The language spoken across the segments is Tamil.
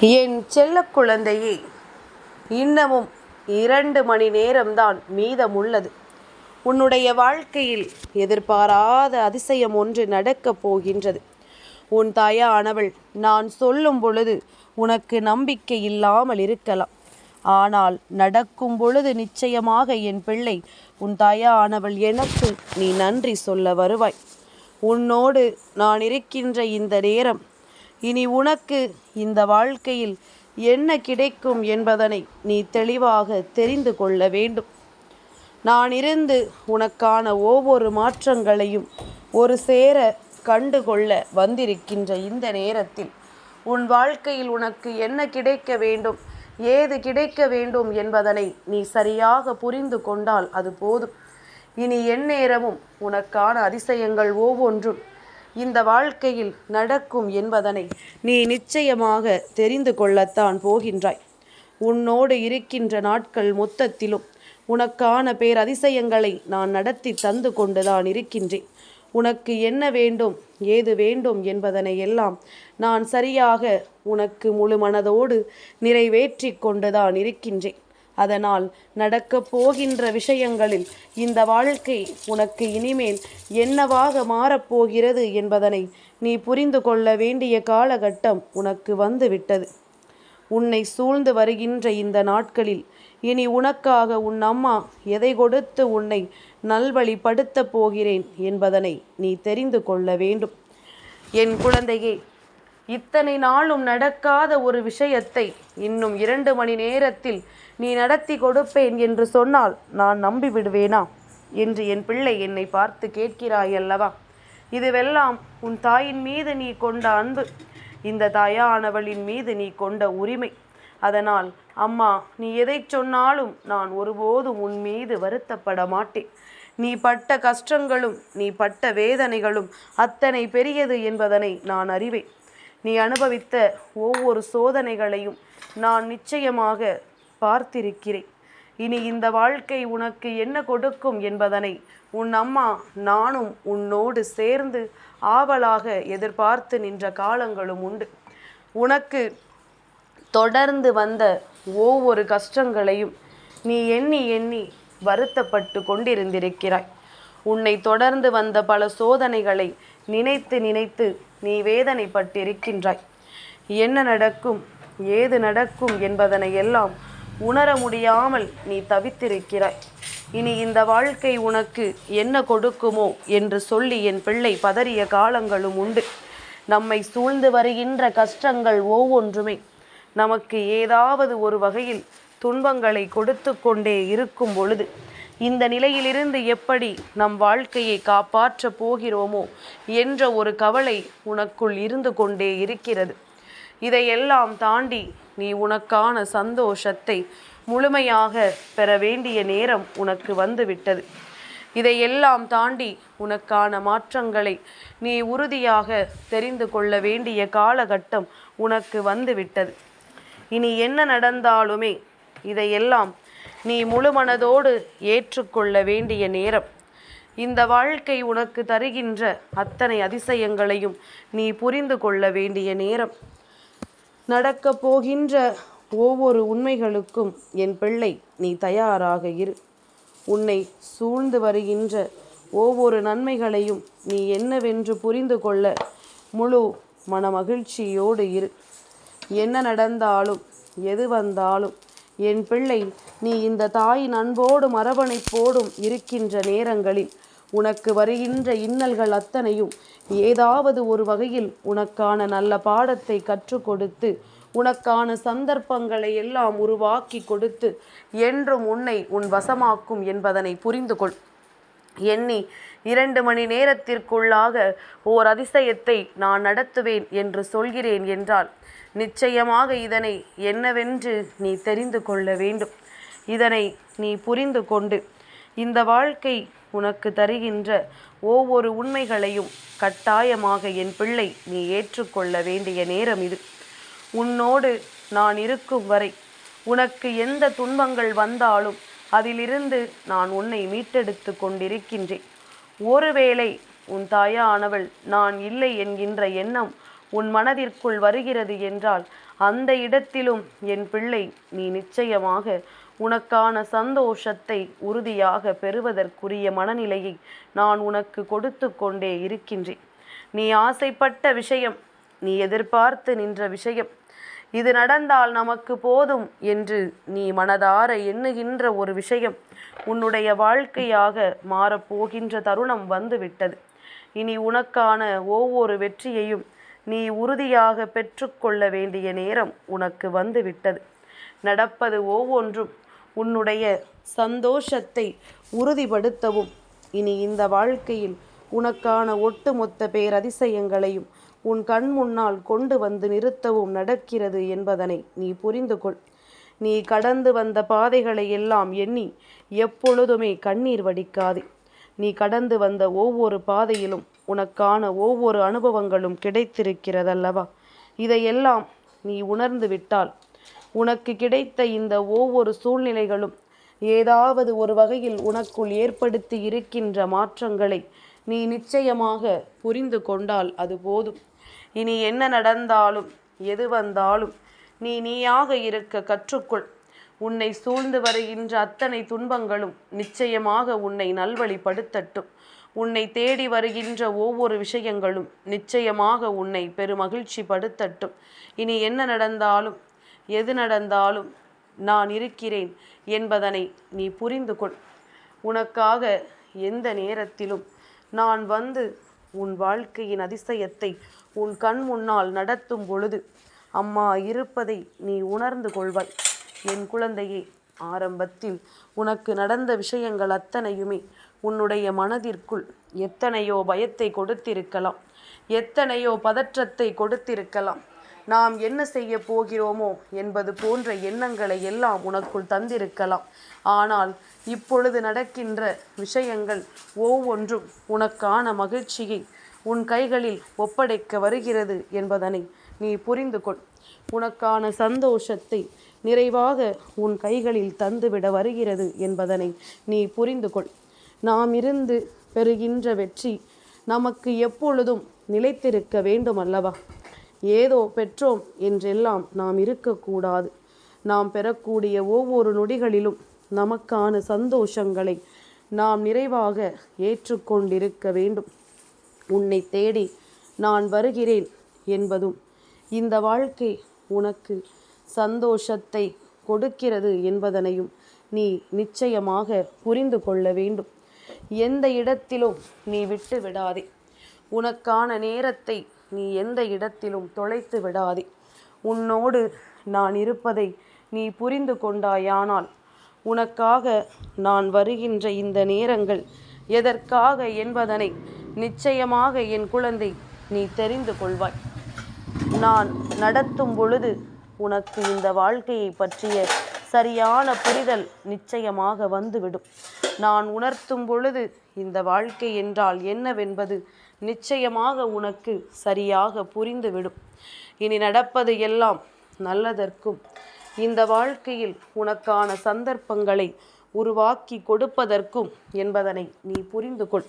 என் செல்ல குழந்தையே இன்னமும் இரண்டு மணி நேரம்தான் மீதமுள்ளது. உன்னுடைய வாழ்க்கையில் எதிர்பாராத அதிசயம் ஒன்று நடக்கப் போகின்றது. உன் தாயானவள் நான் சொல்லும் பொழுது உனக்கு நம்பிக்கை இல்லாமல் இருக்கலாம். ஆனால் நடக்கும் பொழுது நிச்சயமாக என் பிள்ளை உன் தாயானவள் எனக்கு நீ நன்றி சொல்ல வருவாய். உன்னோடு நான் இருக்கின்ற இந்த நேரம் இனி உனக்கு இந்த வாழ்க்கையில் என்ன கிடைக்கும் என்பதனை நீ தெளிவாக தெரிந்து கொள்ள வேண்டும். நான் இருந்து உனக்கான ஒவ்வொரு மாற்றங்களையும் ஒரு சேர கண்டுகொள்ள வந்திருக்கின்ற இந்த நேரத்தில் உன் வாழ்க்கையில் உனக்கு என்ன கிடைக்க வேண்டும் ஏது கிடைக்க வேண்டும் என்பதனை நீ சரியாக புரிந்து கொண்டால் அது போதும். இனி எந்நேரமும் உனக்கான அதிசயங்கள் ஒவ்வொன்றும் இந்த வாழ்க்கையில் நடக்கும் என்பதனை நீ நிச்சயமாக தெரிந்து கொள்ளத்தான் போகின்றாய். உன்னோடு இருக்கின்ற நாட்கள் மொத்தத்திலும் உனக்கான பேரதிசயங்களை நான் நடத்தி தந்து கொண்டுதான் இருக்கின்றேன். உனக்கு என்ன வேண்டும் ஏது வேண்டும் என்பதனை எல்லாம் நான் சரியாக உனக்கு முழு மனதோடு நிறைவேற்றி கொண்டுதான் இருக்கின்றேன். அதனால் நடக்கப் போகின்ற விஷயங்களில் இந்த வாழ்க்கை உனக்கு இனிமேல் என்னவாக மாறப்போகிறது என்பதனை நீ புரிந்து கொள்ள வேண்டிய காலகட்டம் உனக்கு வந்துவிட்டது. உன்னை சூழ்ந்து வருகின்ற இந்த நாட்களில் இனி உனக்காக உன் அம்மா எதை கொடுத்து உன்னை நல்வழிப்படுத்தப் போகிறேன் என்பதனை நீ தெரிந்து கொள்ள வேண்டும். என் குழந்தையே இத்தனை நாளும் நடக்காத ஒரு விஷயத்தை இன்னும் இரண்டு மணி நேரத்தில் நீ நடத்தி கொடுப்பேன் என்று சொன்னால் நான் நம்பி விடுவேனா என்று என் பிள்ளை என்னை பார்த்து கேட்கிறாய் அல்லவா? இதுவெல்லாம் உன் தாயின் மீது நீ கொண்ட அன்பு. இந்த தாயானவளின் மீது நீ கொண்ட உரிமை. அதனால் அம்மா நீ எதை சொன்னாலும் நான் ஒருபோதும் உன் மீது வருத்தப்பட மாட்டேன். நீ பட்ட கஷ்டங்களும் நீ பட்ட வேதனைகளும் அத்தனை பெரியது என்பதனை நான் அறிவேன். நீ அனுபவித்த ஒவ்வொரு சோதனைகளையும் நான் நிச்சயமாக பார்த்திருக்கிறேன். இனி இந்த வாழ்க்கை உனக்கு என்ன கொடுக்கும் என்பதனை உன் அம்மா நானும் உன்னோடு சேர்ந்து ஆவலாக எதிர்பார்த்து நின்ற காலங்களும் உண்டு. உனக்கு தொடர்ந்து வந்த ஒவ்வொரு கஷ்டங்களையும் நீ எண்ணி எண்ணி வருத்தப்பட்டு கொண்டிருந்திருக்கிறாய். உன்னை தொடர்ந்து வந்த பல சோதனைகளை நினைத்து நினைத்து நீ வேதனைப்பட்டிருக்கின்றாய். என்ன நடக்கும் ஏது நடக்கும் என்பதனை எல்லாம் உணர முடியாமல் நீ தவித்திருக்கிறாய். இனி இந்த வாழ்க்கை உனக்கு என்ன கொடுக்குமோ என்று சொல்லி என் பிள்ளை பதறிய காலங்களும் உண்டு. நம்மை சூழ்ந்து வருகின்ற கஷ்டங்கள் ஒவ்வொன்றுமே நமக்கு ஏதாவது ஒரு வகையில் துன்பங்களை கொடுத்து கொண்டே இருக்கும் பொழுது இந்த நிலையிலிருந்து எப்படி நம் வாழ்க்கையை காப்பாற்றப் போகிறோமோ என்ற ஒரு கவலை உனக்குள் இருந்து கொண்டே இருக்கிறது. இதையெல்லாம் தாண்டி நீ உனக்கான சந்தோஷத்தை முழுமையாக பெற வேண்டிய நேரம் உனக்கு வந்துவிட்டது. இதையெல்லாம் தாண்டி உனக்கான மாற்றங்களை நீ உறுதியாக தெரிந்து கொள்ள வேண்டிய காலகட்டம் உனக்கு வந்துவிட்டது. இனி என்ன நடந்தாலுமே இதையெல்லாம் நீ முழுமனதோடு ஏற்றுக்கொள்ள வேண்டிய நேரம். இந்த வாழ்க்கை உனக்கு தருகின்ற அத்தனை அதிசயங்களையும் நீ புரிந்து கொள்ள வேண்டிய நேரம். நடக்கப் போகின்ற ஒவ்வொரு உண்மைகளுக்கும் என் பிள்ளை நீ தயாராக இரு. உன்னை சூழ்ந்து வருகின்ற ஒவ்வொரு நன்மைகளையும் நீ என்னவென்று புரிந்து கொள்ள முழு மனமகிழ்ச்சியோடு இரு. என்ன நடந்தாலும் எது வந்தாலும் என் பிள்ளை நீ இந்த தாயின் அன்போடும் அரவணைப்போடும் இருக்கின்ற நேரங்களில் உனக்கு வருகின்ற இன்னல்கள் அத்தனையும் ஏதாவது ஒரு வகையில் உனக்கான நல்ல பாடத்தை கற்றுக் கொடுத்து உனக்கான சந்தர்ப்பங்களை எல்லாம் உருவாக்கி கொடுத்து என்றும் உன்னை உன் வசமாக்கும் என்பதனை புரிந்து கொள். எண்ணி இரண்டு மணி நேரத்திற்குள்ளாக ஓர் அதிசயத்தை நான் நடத்துவேன் என்று சொல்கிறேன் என்றால் நிச்சயமாக இதனை என்னவென்று நீ தெரிந்து கொள்ள வேண்டும். இதனை நீ புரிந்து கொண்டு இந்த வாழ்க்கை உனக்கு தருகின்ற ஒவ்வொரு உண்மைகளையும் கட்டாயமாக என் பிள்ளை நீ ஏற்றுக்கொள்ள வேண்டிய நேரம் இது. உன்னோடு நான் இருக்கும் வரை உனக்கு எந்த துன்பங்கள் வந்தாலும் அதிலிருந்து நான் உன்னை மீட்டெடுத்து கொண்டிருக்கின்றேன். ஒருவேளை உன் தாயானவள் நான் இல்லை என்கின்ற எண்ணம் உன் மனதிற்குள் வருகிறது என்றால் அந்த இடத்திலும் என் பிள்ளை நீ நிச்சயமாக உனக்கான சந்தோஷத்தை உறுதியாக பெறுவதற்குரிய மனநிலையை நான் உனக்கு கொடுத்து கொண்டே இருக்கின்றேன். நீ ஆசைப்பட்ட விஷயம் நீ எதிர்பார்த்து நின்ற விஷயம். இது நடந்தால் நமக்கு போதும் என்று நீ மனதார எண்ணுகின்ற ஒரு விஷயம். உன்னுடைய வாழ்க்கையாக மாறப்போகின்ற தருணம் வந்துவிட்டது. இனி உனக்கான ஒவ்வொரு வெற்றியையும் நீ உறுதியாக பெற்றுக்கொள்ள வேண்டிய நேரம் உனக்கு வந்துவிட்டது. நடப்பது ஒவ்வொன்றும் உன்னுடைய சந்தோஷத்தை உறுதிப்படுத்தவும். இனி இந்த வாழ்க்கையில் உனக்கான ஒட்டுமொத்த பேரதிசயங்களையும் உன் கண் முன்னால் கொண்டு வந்து நிறுத்தவும் நடக்கிறது என்பதனை நீ புரிந்து கொள். நீ கடந்து வந்த பாதைகளை எல்லாம் எண்ணி எப்பொழுதுமே கண்ணீர் வடிக்காதே. நீ கடந்து வந்த ஒவ்வொரு பாதையிலும் உனக்கான ஒவ்வொரு அனுபவங்களும் கிடைத்திருக்கிறதல்லவா? இதையெல்லாம் நீ உணர்ந்து விட்டால் உனக்கு கிடைத்த இந்த ஒவ்வொரு சூழ்நிலைகளும் ஏதாவது ஒரு வகையில் உனக்குள் ஏற்படுத்தி இருக்கின்ற மாற்றங்களை நீ நிச்சயமாக புரிந்து கொண்டால் அது போதும். இனி என்ன நடந்தாலும் எது வந்தாலும் நீ நீயாக இருக்க கற்றுக்கொள். உன்னை சூழ்ந்து வருகின்ற அத்தனை துன்பங்களும் நிச்சயமாக உன்னை நல்வழிப்படுத்தட்டும். உன்னை தேடி வருகின்ற ஒவ்வொரு விஷயங்களும் நிச்சயமாக உன்னை பெருமகிழ்ச்சி படுத்தட்டும் இனி என்ன நடந்தாலும் எது நடந்தாலும் நான் இருக்கிறேன் என்பதனை நீ புரிந்து கொள். உனக்காக எந்த நேரத்திலும் நான் வந்து உன் வாழ்க்கையின் அதிசயத்தை உன் கண் முன்னால் நடத்தும் பொழுது அம்மா இருப்பதை நீ உணர்ந்து கொள்வாய். என் குழந்தையே ஆரம்பத்தில் உனக்கு நடந்த விஷயங்கள் அத்தனையுமே உன்னுடைய மனதிற்குள் எத்தனையோ பயத்தை கொடுத்திருக்கலாம். எத்தனையோ பதற்றத்தை கொடுத்திருக்கலாம். நாம் என்ன செய்ய போகிறோமோ என்பது போன்ற எண்ணங்களை எல்லாம் உனக்குள் தந்திருக்கலாம். ஆனால் இப்பொழுது நடக்கின்ற விஷயங்கள் ஒவ்வொன்றும் உனக்கான மகிழ்ச்சியை உன் கைகளில் ஒப்படைக்க வருகிறது என்பதனை நீ புரிந்து கொள். உனக்கான சந்தோஷத்தை நிறைவாக உன் கைகளில் தந்துவிட வருகிறது என்பதனை நீ புரிந்து கொள். நாம் இருந்து பெறுகின்ற வெற்றி நமக்கு எப்பொழுதும் நிலைத்திருக்க வேண்டும் அல்லவா ஏதோ பெற்றோம் என்றெல்லாம் நாம் இருக்கக்கூடாது. நாம் பெறக்கூடிய ஒவ்வொரு நொடிகளிலும் நமக்கான சந்தோஷங்களை நாம் நிறைவாக ஏற்றுக்கொண்டிருக்க வேண்டும். உன்னை தேடி நான் வருகிறேன் என்பதும் இந்த வாழ்க்கை உனக்கு சந்தோஷத்தை கொடுக்கிறது என்பதனையும் நீ நிச்சயமாக புரிந்து கொள்ள வேண்டும். எந்த இடத்திலும் நீ விட்டு விடாதே. உனக்கான நேரத்தை நீ எந்த இடத்திலும் தொலைத்து விடாதே. உன்னோடு நான் இருப்பதை நீ புரிந்து கொண்டாயானால் உனக்காக நான் வருகின்ற இந்த நேரங்கள் எதற்காக என்பதனை நிச்சயமாக என் குழந்தை நீ தெரிந்து கொள்வாய். நான் நடத்தும் பொழுது உனக்கு இந்த வாழ்க்கையை பற்றிய சரியான புரிதல் நிச்சயமாக வந்துவிடும். நான் உணர்த்தும் பொழுது இந்த வாழ்க்கை என்றால் என்னவென்பது நிச்சயமாக உனக்கு சரியாக புரிந்துவிடும். இனி நடப்பது எல்லாம் நல்லதற்கும் இந்த வாழ்க்கையில் உனக்கான சந்தர்ப்பங்களை உருவாக்கி கொடுப்பதற்கும் என்பதனை நீ புரிந்து கொள்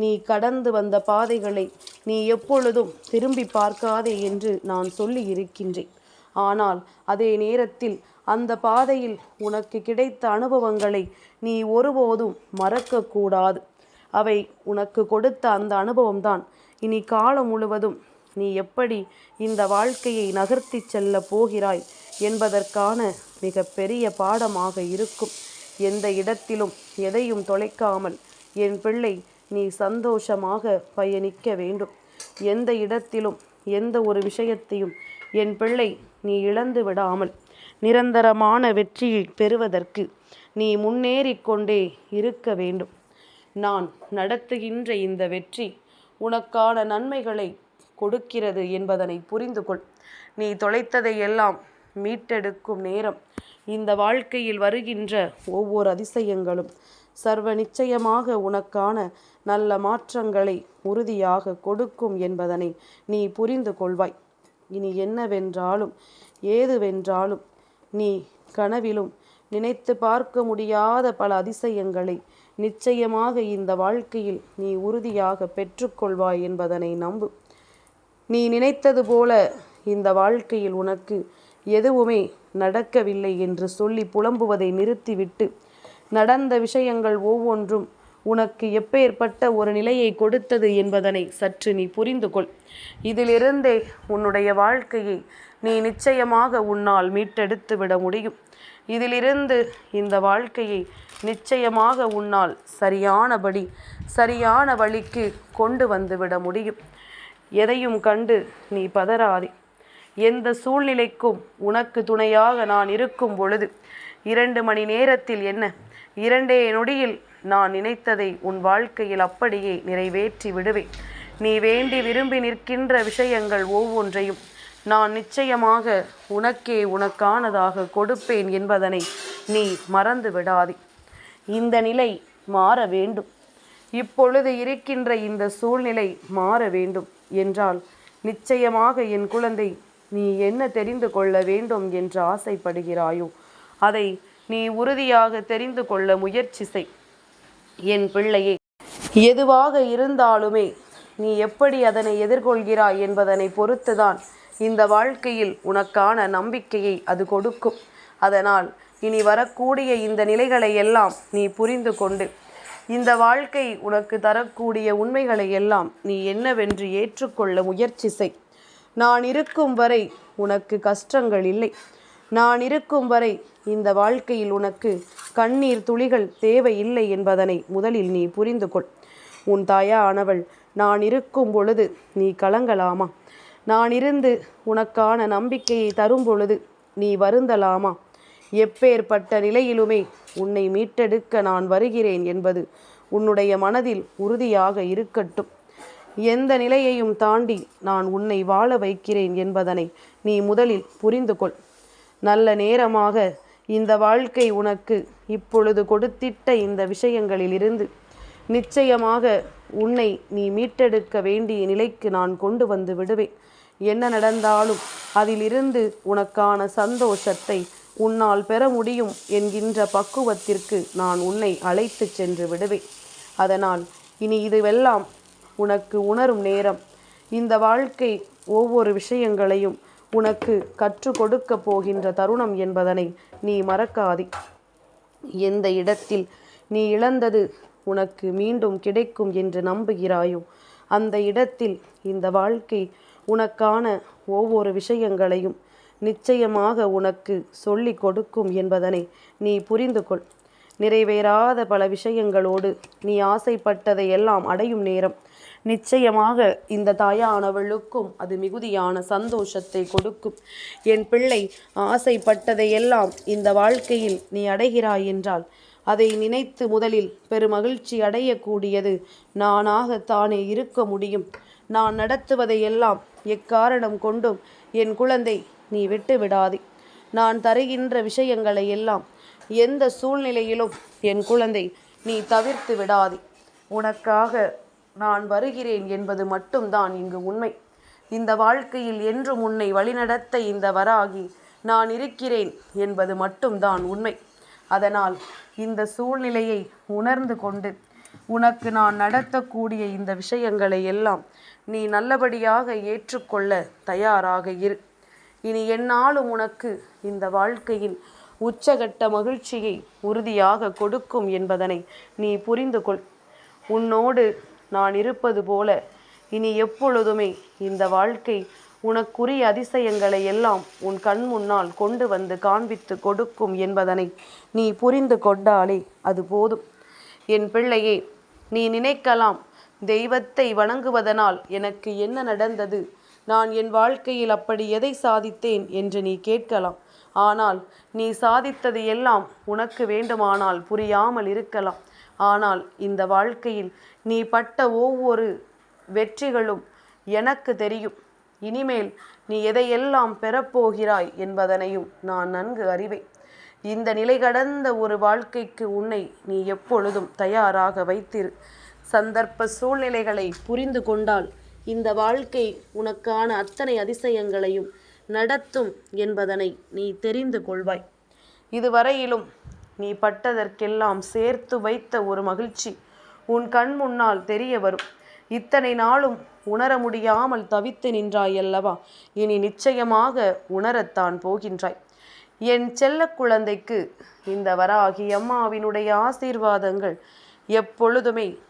நீ கடந்து வந்த பாதைகளை நீ எப்பொழுதும் திரும்பி பார்க்காதே என்று நான் சொல்லி இருக்கின்றேன். ஆனால் அதே நேரத்தில் அந்த பாதையில் உனக்கு கிடைத்த அனுபவங்களை நீ ஒருபோதும் மறக்கக்கூடாது. அவை உனக்கு கொடுத்த அந்த அனுபவம்தான். இனி காலம் முழுவதும் நீ எப்படி இந்த வாழ்க்கையை நகர்த்தி செல்ல போகிறாய் என்பதற்கான மிக பெரிய பாடமாக இருக்கும். எந்த இடத்திலும் எதையும் தொலைக்காமல் என் பிள்ளை நீ சந்தோஷமாக பயணிக்க வேண்டும். எந்த இடத்திலும் எந்த ஒரு விஷயத்தையும் என் பிள்ளை நீ இழந்து விடாமல் நிரந்தரமான வெற்றியை பெறுவதற்கு நீ முன்னேறிக்கொண்டே இருக்க வேண்டும். நான் நடத்துகின்ற இந்த வெற்றி உனக்கான நன்மைகளை கொடுக்கிறது என்பதனை புரிந்து கொள் நீ தொலைத்ததை எல்லாம் மீட்டெடுக்கும் நேரம் இந்த வாழ்க்கையில் வருகின்ற ஒவ்வொரு அதிசயங்களும் சர்வ நிச்சயமாக உனக்கான நல்ல மாற்றங்களை உறுதியாக கொடுக்கும் என்பதனை நீ புரிந்து கொள்வாய் இனி என்னவென்றாலும் ஏதுவென்றாலும் நீ கனவிலும் நினைத்து பார்க்க முடியாத பல அதிசயங்களை நிச்சயமாக இந்த வாழ்க்கையில் நீ உறுதியாக பெற்றுக்கொள்வாய் என்பதனை நம்பு. நீ நினைத்தது போல இந்த வாழ்க்கையில் உனக்கு எதுவுமே நடக்கவில்லை என்று சொல்லி புலம்புவதை நிறுத்திவிட்டு நடந்த விஷயங்கள் ஒவ்வொன்றும் உனக்கு எப்பேற்பட்ட ஒரு நிலையை கொடுத்தது என்பதனை சற்று நீ புரிந்து கொள் இதிலிருந்தே உன்னுடைய வாழ்க்கையை நீ நிச்சயமாக உன்னால் மீட்டெடுத்து விட முடியும். இதிலிருந்து இந்த வாழ்க்கையை நிச்சயமாக உன்னால் சரியானபடி சரியான வழிக்கு கொண்டு வந்துவிட முடியும். எதையும் கண்டு நீ பதறாதே. எந்த சூழ்நிலைக்கும் உனக்கு துணையாக நான் இருக்கும் பொழுது இரண்டு மணி நேரத்தில் என்ன? இரண்டே நொடியில் நான் நினைத்ததை உன் வாழ்க்கையில் அப்படியே நிறைவேற்றி விடுவேன். நீ வேண்டி விரும்பி நிற்கின்ற விஷயங்கள் ஒவ்வொன்றையும் நான் நிச்சயமாக உனக்கே உனக்கானதாக கொடுப்பேன் என்பதனை நீ மறந்து விடாதே. இந்த நிலை மாற வேண்டும். இப்பொழுது இருக்கின்ற இந்த சூழ்நிலை மாற வேண்டும் என்றால் நிச்சயமாக என் குழந்தை நீ என்ன தெரிந்து கொள்ள வேண்டும் என்று ஆசைப்படுகிறாயோ அதை நீ உறுதியாக தெரிந்து கொள்ள முயற்சி செய். என் பிள்ளையே எதுவாக இருந்தாலுமே நீ எப்படி அதனை எதிர்கொள்கிறாய் என்பதனை பொறுத்துதான் இந்த வாழ்க்கையில் உனக்கான நம்பிக்கையை அது கொடுக்கும். அதனால் இனி வரக்கூடிய இந்த நிலைகளை எல்லாம் நீ புரிந்து கொண்டு இந்த வாழ்க்கை உனக்கு தரக்கூடிய உண்மைகளை எல்லாம் நீ என்னவென்று ஏற்றுக்கொள்ள முயற்சி செய். நான் இருக்கும் வரை உனக்கு கஷ்டங்கள் இல்லை. நான் இருக்கும் வரை இந்த வாழ்க்கையில் உனக்கு கண்ணீர் துளிகள் தேவையில்லை என்பதனை முதலில் நீ புரிந்து கொள். உன் தாயா ஆனவள் நான் இருக்கும் பொழுது நீ கலங்கலாமா? நான் இருந்து உனக்கான நம்பிக்கையை தரும் பொழுது நீ வருந்தலாமா? எப்பேற்பட்ட நிலையிலுமே உன்னை மீட்டெடுக்க நான் வருகிறேன் என்பது உன்னுடைய மனதில் உறுதியாக இருக்கட்டும். எந்த நிலையையும் தாண்டி நான் உன்னை வாழ வைக்கிறேன் என்பதனை நீ முதலில் புரிந்து கொள். நல்ல நேரமாக இந்த வாழ்க்கை உனக்கு இப்பொழுது கொடுத்திட்ட இந்த விஷயங்களிலிருந்து நிச்சயமாக உன்னை நீ மீட்டெடுக்க வேண்டிய நிலைக்கு நான் கொண்டு வந்து விடுவேன். என்ன நடந்தாலும் அதிலிருந்து உனக்கான சந்தோஷத்தை உன்னால் பெற முடியும் என்கின்ற பக்குவத்திற்கு நான் உன்னை அழைத்து சென்று விடுவேன். அதனால் இனி இதுவெல்லாம் உனக்கு உணரும் நேரம். இந்த வாழ்க்கை ஒவ்வொரு விஷயங்களையும் உனக்கு கற்றுக் கொடுக்க போகின்ற தருணம் என்பதனை நீ மறக்காதே. எந்த இடத்தில் நீ இழந்தது உனக்கு மீண்டும் கிடைக்கும் என்று நம்புகிறாயோ அந்த இடத்தில் இந்த வாழ்க்கை உனக்கான ஒவ்வொரு விஷயங்களையும் நிச்சயமாக உனக்கு சொல்லி கொடுக்கும் என்பதனை நீ புரிந்து கொள். நிறைவேறாத பல விஷயங்களோடு நீ ஆசைப்பட்டதை எல்லாம் அடையும் நேரம். நிச்சயமாக இந்த தாயானவளுக்கும் அது மிகுதியான சந்தோஷத்தை கொடுக்கும். என் பிள்ளை ஆசைப்பட்டதையெல்லாம் இந்த வாழ்க்கையில் நீ அடைகிறாய் என்றால் அதை நினைத்து முதலில் பெருமகிழ்ச்சி அடையக்கூடியது நானாகத்தானே இருக்க முடியும். நான் நடத்துவதையெல்லாம் எக்காரணம் கொண்டும் என் குழந்தை நீ விட்டு விடாதே. நான் தருகின்ற விஷயங்களை எல்லாம் எந்த சூழ்நிலையிலும் என் குழந்தை நீ தவிர்த்து விடாதே. உனக்காக நான் வருகிறேன் என்பது மட்டும்தான் இங்கு உண்மை. இந்த வாழ்க்கையில் என்றும் உன்னை வழிநடத்த இந்த வராகி நான் இருக்கிறேன் என்பது மட்டும்தான் உண்மை. அதனால் இந்த சூழ்நிலையை உணர்ந்து கொண்டு உனக்கு நான் நடத்தக்கூடிய இந்த விஷயங்களை எல்லாம் நீ நல்லபடியாக ஏற்றுக்கொள்ள தயாராக இரு. இனி என்னாலும் உனக்கு இந்த வாழ்க்கையில் உச்சகட்ட மகிழ்ச்சியை உறுதியாக கொடுக்கும் என்பதனை நீ புரிந்து கொள். உன்னோடு நான் இருப்பது போல இனி எப்பொழுதுமே இந்த வாழ்க்கை உனக்குரிய அதிசயங்களை எல்லாம் உன் கண் முன்னால் கொண்டு வந்து காண்பித்து கொடுக்கும் என்பதனை நீ புரிந்து கொண்டாலே அது போதும். என் பிள்ளையே நீ நினைக்கலாம் தெய்வத்தை வணங்குவதனால் எனக்கு என்ன நடந்தது? நான் என் வாழ்க்கையில் அப்படி எதை சாதித்தேன் என்று நீ கேட்கலாம். ஆனால் நீ சாதித்தது எல்லாம் உனக்கு வேண்டுமானால் புரியாமல் இருக்கலாம். ஆனால் இந்த வாழ்க்கையில் நீ பட்ட ஒவ்வொரு வெற்றிகளும் எனக்கு தெரியும். இனிமேல் நீ எதையெல்லாம் பெறப்போகிறாய் என்பதனையும் நான் நன்கு அறிவேன். இந்த நிலை கடந்த ஒரு வாழ்க்கைக்கு உன்னை நீ எப்பொழுதும் தயாராக வைத்திரு. சந்தர்ப்ப சூழ்நிலைகளை புரிந்து கொண்டால் இந்த வாழ்க்கை உனக்கான அத்தனை அதிசயங்களையும் நடத்தும் என்பதனை நீ தெரிந்து கொள்வாய். இதுவரையிலும் நீ பட்டதற்கெல்லாம் சேர்த்து வைத்த ஒரு மகிழ்ச்சி உன் கண் முன்னால் தெரிய வரும். இத்தனை நாளும் உணர முடியாமல் தவித்து நின்றாய் அல்லவா? இனி நிச்சயமாக உணரத்தான் போகின்றாய். என் செல்ல குழந்தைக்கு இந்த வராகி அம்மாவினுடைய ஆசீர்வாதங்கள் எப்பொழுதுமே